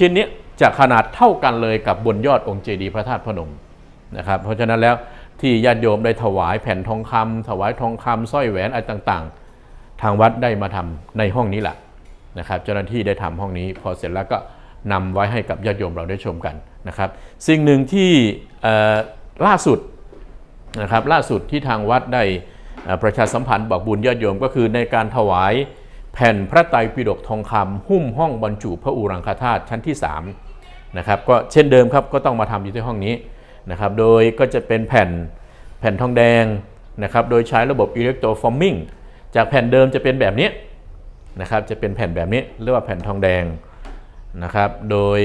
ชิ้นนี้จะขนาดเท่ากันเลยกับบนยอดองค์เจดีย์พระธาตุพนมนะครับ เพราะฉะนั้นแล้วที่ญาติโยมได้ถวายแผ่นทองคำถวายทองคำสร้อยแหวนอะไรต่างๆ ทางวัดได้มาทำในห้องนี้แหละนะครับ เจ้าหน้าที่ได้ทำห้องนี้พอเสร็จแล้วก็นำไว้ให้กับญาติโยมเราได้ชมกันนะครับ สิ่งหนึ่งที่ล่าสุดนะครับล่าสุดที่ทางวัดได้ประชาสัมพันธ์บอกบุญญาติโยมก็คือในการถวาย แผ่นพระไตรปิฎกทองคำหุ้มห้องบรรจุพระอุรังคธาตุชั้นที่3นะครับก็เช่นเดิมครับก็ต้องมาทำอยู่ที่ห้องนี้นะครับโดยก็จะเป็นแผ่นแผ่นทองแดงนะครับโดยใช้ระบบอิเล็กโทรฟอร์มิงจากแผ่นเดิมจะเป็นแบบนี้นะครับจะเป็นแผ่นแบบนี้เรียกว่าแผ่นทองแดงนะครับโดย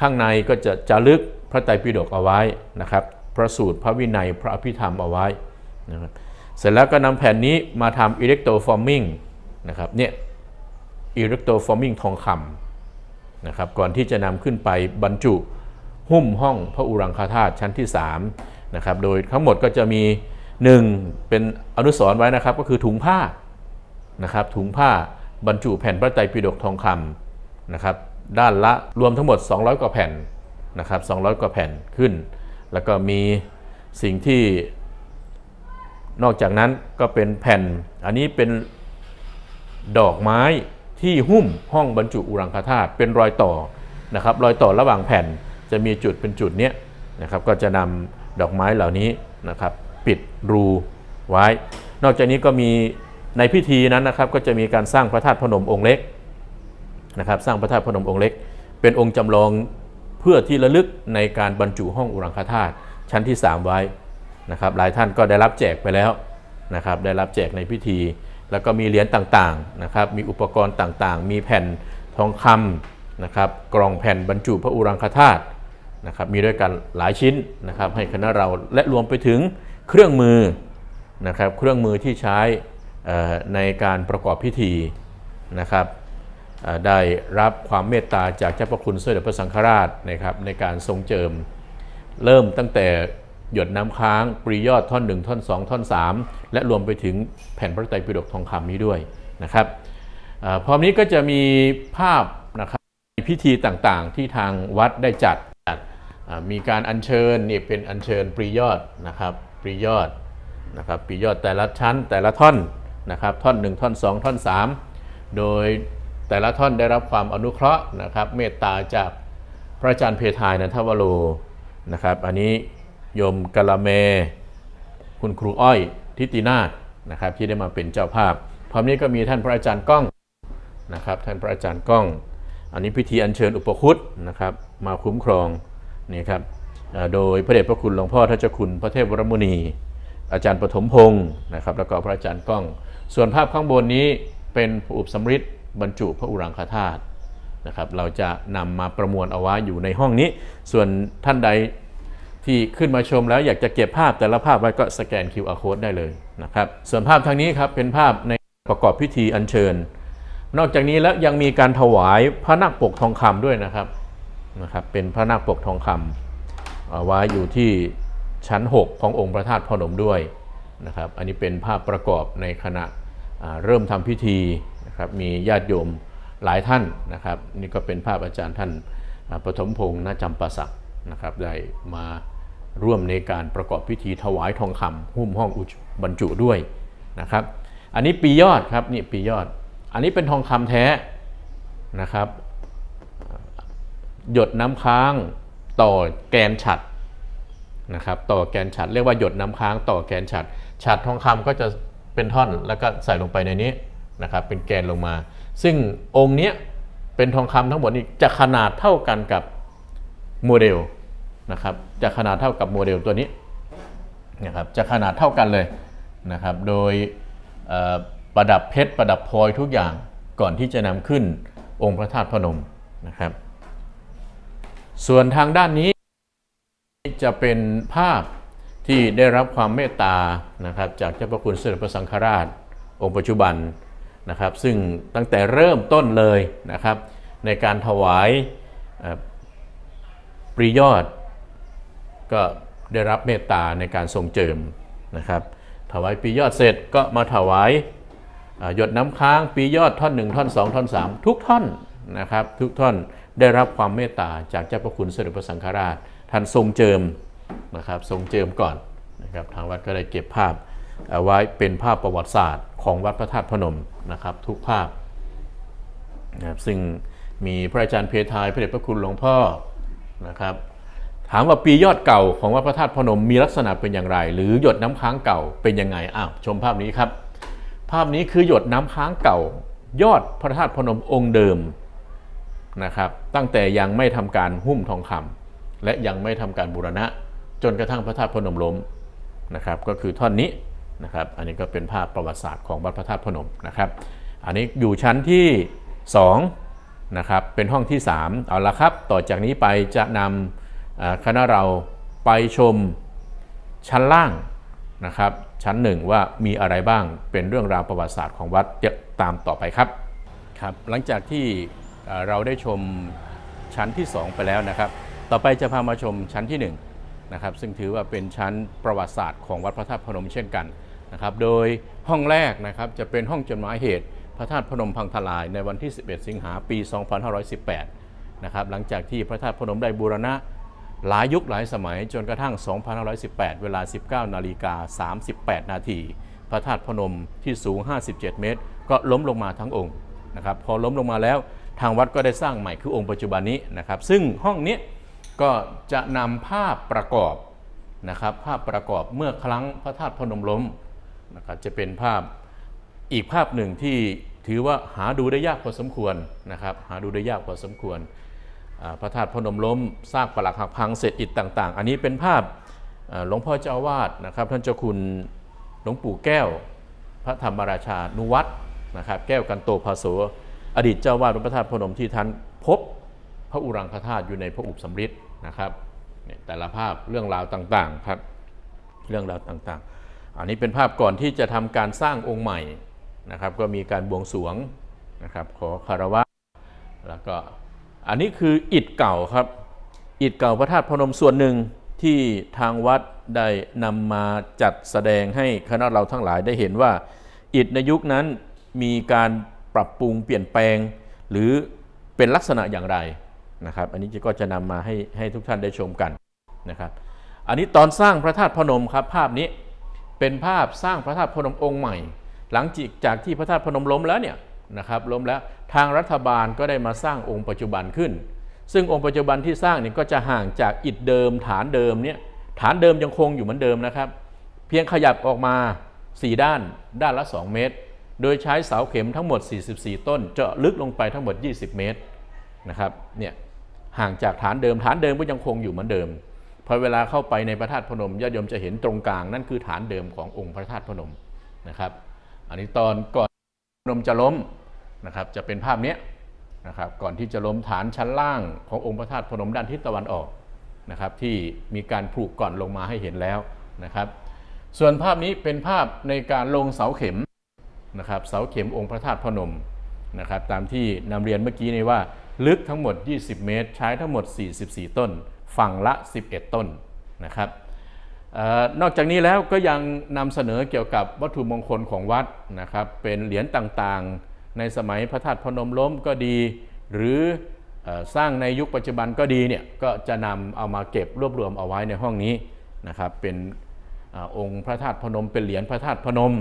ข้างในก็จะจารึกพระไตรปิฎกเอาไว้นะครับพระสูตรพระวินัยพระอภิธรรมเอาไว้นะครับเสร็จแล้วก็นำแผ่นนี้มาทำอิเล็กโทรฟอร์มิง นะครับเนี่ยอิเล็กโทรฟอร์มิงทองคำนะครับก่อนที่จะนำขึ้นไปบรรจุหุ้มห้องพระอุรังคธาตุชั้นที่3นะครับโดยทั้งหมดก็จะมี 1 เป็นอนุสรณ์ไว้นะครับก็คือถุงผ้านะครับถุงผ้าบรรจุแผ่นพระไตรปิฎกทองคำนะครับด้านละรวมทั้งหมด 200 กว่าแผ่นนะครับ200 กว่าแผ่นขึ้น แล้วก็มีสิ่งที่นอกจากนั้นก็เป็นแผ่นอันนี้เป็น ดอกไม้ที่หุ้มห้องบรรจุอุรังคธาตุเป็นรอยต่อนะครับรอยต่อระหว่างแผ่นจะมีจุดเป็นจุดเนี้ยนะครับก็จะนำดอกไม้เหล่านี้นะครับปิดรูไว้ นอกจากนี้ก็มีในพิธีนั้นนะครับก็จะมีการสร้างพระธาตุพนมองค์เล็กนะครับสร้างพระธาตุพนมองค์เล็ก เป็นองค์จำลองเพื่อที่ระลึกในการบรรจุห้องอุรังคธาตุชั้นที่ 3 ไว้นะครับหลายท่านก็ได้รับแจกไปแล้วนะครับได้รับแจกในพิธี แล้วก็มีเหรียญต่างๆนะครับ มีอุปกรณ์ต่างๆ มีแผ่นทองคำนะครับ กล่องแผ่นบรรจุพระอุรังคธาตุนะครับ มีด้วยกันหลายชิ้นนะครับ ให้คณะเราและรวมไปถึงเครื่องมือนะครับ เครื่องมือที่ใช้ในการประกอบพิธีนะครับได้รับความเมตตาจากเจ้าพระคุณสมเด็จพระสังฆราชนะครับในการทรงเจิมเริ่มตั้งแต่ หยดน้ำค้างปรียอดท่อน 1 ท่อน 2 ท่อน 3 และรวมไปถึงแผ่นพระไตรปิฎกทองคำนี้ด้วยนะครับพร้อมนี้ก็จะมีภาพนะครับพิธีต่างๆ ที่ทางวัดได้จัดจัดมีการอัญเชิญนี่เป็นอัญเชิญปรียอดนะครับปรียอดนะครับปรียอดแต่ละชั้นแต่ละท่อนนะครับท่อน 1 ท่อน 2 ท่อน 3 โดยแต่ละท่อนได้รับความอนุเคราะห์นะครับเมตตาจากพระอาจารย์เพทายนันทวโรนะครับอันนี้ โยมกะละเม คุณครูอ้อยทิตินาถนะครับที่ได้มาเป็นเจ้าภาพ พร้อมนี้ก็มีท่านพระอาจารย์ก้องนะครับท่านพระอาจารย์ก้อง อันนี้พิธีอัญเชิญอุปคุตนะครับมาคุ้มครองนี่ครับโดยพระเดชพระคุณหลวงพ่อทัชคุณพระเทพวรมุนี อาจารย์ปฐมพงศ์นะครับแล้วก็พระอาจารย์ก้อง ส่วนภาพข้างบนนี้เป็นอุปสำริดบรรจุพระอุรังคธาตุนะครับเราจะนำมาประมวลเอาไว้อยู่ในห้องนี้ ส่วนท่านใด ที่ขึ้นมาชมแล้วอยากจะเก็บภาพแต่ละภาพไว้ก็สแกน QR code ได้เลยนะครับ ส่วนภาพทางนี้ครับเป็นภาพในประกอบพิธีอัญเชิญ นอกจากนี้แล้วยังมีการถวายพระนาคปกทองคำด้วยนะครับนะครับเป็นพระนาคปกทองคำเอาไว้อยู่ที่ชั้น 6 ขององค์พระธาตุพนมด้วยนะครับ อันนี้เป็นภาพประกอบในขณะเริ่มทำพิธีนะครับมีญาติโยมหลายท่านนะครับ นี่ก็เป็นภาพอาจารย์ท่านปฐมพงษ์ณจำปาสักนะครับได้มา ร่วมในการประกอบพิธีถวายทองคำหุ้มห้องอุจบรรจุด้วยนะครับ อันนี้ปียอดครับนี่ปียอด อันนี้เป็นทองคำแท้นะครับ หยดน้ำค้างต่อแกนฉัดนะครับ ต่อแกนฉัดเรียกว่าหยดน้ำค้างต่อแกนฉัด ฉัดทองคำก็จะเป็นท่อนแล้วก็ใส่ลงไปในนี้นะครับเป็นแกนลงมา ซึ่งองค์เนี้ยเป็นทองคำทั้งหมดนี้จะขนาดเท่ากันกับโมเดล นะครับจะขนาดเท่ากับโมเดลตัวนี้นะครับจะขนาดเท่ากันเลยนะครับโดยประดับเพชรประดับพลอยทุกอย่างก่อนที่จะนำขึ้นองค์พระธาตุพนมนะครับส่วนทางด้านนี้จะเป็นภาพที่ได้รับความเมตตานะครับจากเจ้าพระคุณสมเด็จพระสังฆราช องค์ปัจจุบันนะครับซึ่งตั้งแต่เริ่มต้นเลยนะครับในการถวายปรียอด ก็ได้รับเมตตาในการทรงเจิมนะครับถวายปียอดเสร็จก็มาถวายหยดน้ำค้างปียอดท่อน1ท่อน2ท่อน3 ทุกท่อนนะครับทุกท่อนได้รับความเมตตาจากเจ้าพระคุณสมเด็จพระสังฆราชท่านทรงเจิมนะครับทรงเจิมก่อนนะครับทางวัดก็ได้เก็บภาพเอาไว้เป็นภาพประวัติศาสตร์ของวัดพระธาตุพนมนะครับทุกภาพนะครับซึ่งมีพระอาจารย์เพทายพระเดชพระคุณหลวงพ่อนะครับ ถามว่าปียอดเก่าของวัดพระธาตุพนมมีลักษณะเป็นอย่างไร หรือหยดน้ำค้างเก่าเป็นยังไงอ้าวชมภาพนี้ครับ ภาพนี้คือหยดน้ำค้างเก่า ยอดพระธาตุพนมองค์เดิมนะครับ ตั้งแต่ยังไม่ทำการหุ้มทองคำและยังไม่ทำการบูรณะ จนกระทั่งพระธาตุพนมล้มนะครับ ก็คือท่อนนี้นะครับ อันนี้ก็เป็นภาพประวัติศาสตร์ของวัดพระธาตุพนมนะครับ อันนี้อยู่ชั้นที่2นะครับเป็นห้องที่ 3 เอาละครับ ต่อจากนี้ไปจะนำอ่า คณะเราไปชมชั้นล่างนะครับ ชั้นหนึ่งว่ามีอะไรบ้างเป็นเรื่องราวประวัติศาสตร์ของวัดเดี๋ยวตามต่อไปครับครับหลังจากที่เอ่อเราได้ชมชั้นที่ 2 ไปแล้วนะครับ ต่อไปจะพามาชมชั้นที่1นะครับซึ่งถือว่าเป็นชั้นประวัติศาสตร์ของวัดพระธาตุพนมเช่นกันนะครับโดยห้องแรกนะครับจะเป็นห้องจดหมายเหตุพระธาตุพนมพังทลายในวันที่ 11 สิงหาปี 2518นะครับหลังจากที่พระธาตุพนมได้บูรณะ หลายยุคหลายสมัยจนกระทั่ง 2518 เวลา 19 นาฬิกา 38 นาที พระธาตุพนมที่สูง 57 เมตร ก็ล้มลงมาทั้งองค์นะครับ พอล้มลงมาแล้วทางวัดก็ได้สร้างใหม่คือองค์ปัจจุบันนี้นะครับ ซึ่งห้องนี้ก็จะนำภาพประกอบนะครับภาพประกอบเมื่อครั้งพระธาตุพนมล้มนะครับจะเป็นภาพอีกภาพหนึ่งที่ถือว่าหาดูได้ยากพอสมควรนะครับหาดูได้ยากพอสมควร พระธาตุพนมล้มซากปรักหักพังเศษอิฐต่าง ๆ อันนี้เป็นภาพหลวงพ่อเจ้าวาดนะครับ ท่านเจ้าคุณหลวงปู่แก้ว พระธรรมราชานุวัตนะครับ แก้วกันโตภาโสอดีตเจ้าวาดพระธาตุพนมที่ท่านพบพระอุรังคธาตุอยู่ในพระอุปสมฤทธิ์นะครับเนี่ยแต่ละภาพเรื่องราวต่างๆครับเรื่องราวต่างๆ อันนี้เป็นภาพก่อนที่จะทำการสร้างองค์ใหม่นะครับ ก็มีการบวงสรวงนะครับ ขอคารวะแล้วก็ อันนี้คืออิฐเก่าครับ อิฐเก่าพระธาตุพนมส่วนหนึ่งที่ทางวัดได้นำมาจัดแสดงให้คณะเราทั้งหลายได้เห็นว่า อิฐในยุคนั้นมีการปรับปรุงเปลี่ยนแปลง หรือเป็นลักษณะอย่างไรนะครับ อันนี้ก็จะนำมาให้ให้ทุกท่านได้ชมกันนะครับ อันนี้ตอนสร้างพระธาตุพนมครับ ภาพนี้เป็นภาพสร้างพระธาตุพนมองค์ใหม่ หลังจากที่พระธาตุพนมล้มแล้วเนี่ย นะครับล้มแล้วทางรัฐบาลก็ได้มาสร้างองค์ปัจจุบันขึ้น ซึ่งองค์ปัจจุบันที่สร้างนี่ก็จะห่างจากอิฐเดิม ฐานเดิมเนี่ยฐานเดิมยังคงอยู่เหมือนเดิมนะครับ เพียงขยับออกมา 4 ด้าน ด้านละ 2 เมตร โดยใช้เสาเข็มทั้งหมด 44 ต้น เจาะลึกลงไปทั้งหมด 20 เมตรนะครับเนี่ยห่างจากฐานเดิม ฐานเดิมก็ยังคงอยู่เหมือนเดิมพอเวลาเข้าไปในพระธาตุพนมญาติโยมจะเห็นตรงกลางนั่นคือฐานเดิมขององค์พระธาตุพนมนะครับ อันนี้ตอนก่อน นมจะล้มนะครับจะเป็นภาพนี้นะครับก่อนที่จะล้มฐานชั้นล่างขององค์พระธาตุพนมด้านทิศตะวันออกนะครับที่มีการผูกก่อนลงมาให้เห็นแล้วนะครับ ส่วนภาพนี้เป็นภาพในการลงเสาเข็มนะครับเสาเข็มองค์พระธาตุพนมนะครับตามที่นำเรียนเมื่อกี้นี้ว่าลึกทั้งหมด 20 เมตร ใช้ทั้งหมด 44 ต้น ฝั่งละ 11 ต้นนะครับ นอกจากนี้แล้วก็ยังนำเสนอเกี่ยวกับวัตถุมงคลของวัดนะครับ เป็นเหรียญต่างๆ ในสมัยพระธาตุพนมล้มก็ดี หรืออสร้างในยุคปัจจุบันก็ดีเนี่ยก็จะนำเอามาเก็บรวบรวมเอาไว้ในห้องนี้นะครับ เป็นอองค์พระธาตุพนม เป็นเหรียญพระธาตุพนม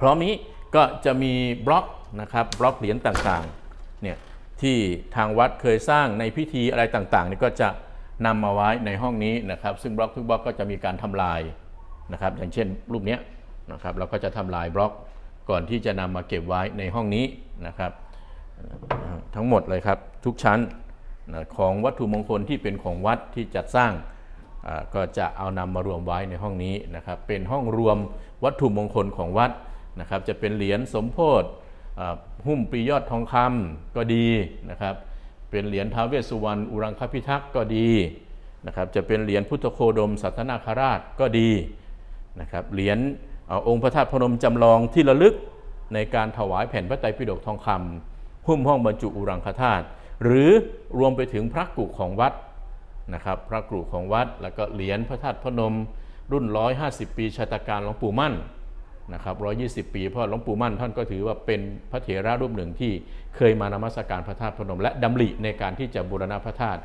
พร้อมนี้ก็จะมีบล็อกนะครับบล็อกเหรียญต่างๆเนี่ยที่ทางวัดเคยสร้างในพิธีอะไรต่างๆนี่ก็จะ นำมาไว้ในห้องนี้นะครับ ซึ่งบล็อกทุกบล็อกก็จะมีการทำลายนะครับ อย่างเช่นรูปนี้นะครับ เราก็จะทำลายบล็อกก่อนที่จะนำมาเก็บไว้ในห้องนี้นะครับ ทั้งหมดเลยครับทุกชั้นของวัตถุมงคลที่เป็นของวัดที่จัดสร้างก็จะเอานำมารวมไว้ในห้องนี้นะครับ เป็นห้องรวมวัตถุมงคลของวัดนะครับ จะเป็นเหรียญสมโพธิหุ้มปียอดทองคำก็ดีนะครับ เป็นเหรียญท้าวเวสสุวรรณอุรังคพิทักษ์ก็ดีนะครับจะเป็นเหรียญพุทธโคดม สัทนาคาราชก็ดีนะครับเหรียญอองค์พระธาตุพนมจำลองที่ระลึกในการถวายแผ่นพระไตรปิฎกทองคำหุ้มห้องบรรจุอุรังคธาตุหรือรวมไปถึงพระกรุของวัดนะครับพระกรุของวัด แล้วก็เหรียญพระธาตุพนมรุ่น 150 ปีชาตการหลวงปู่มั่น นะครับ120 ปี เพราะหลวงปู่มั่นท่านก็ถือว่าเป็นพระเถระรูปหนึ่งที่เคยมานมัสการพระธาตุพนม และดำริในการที่จะบูรณะพระธาตุ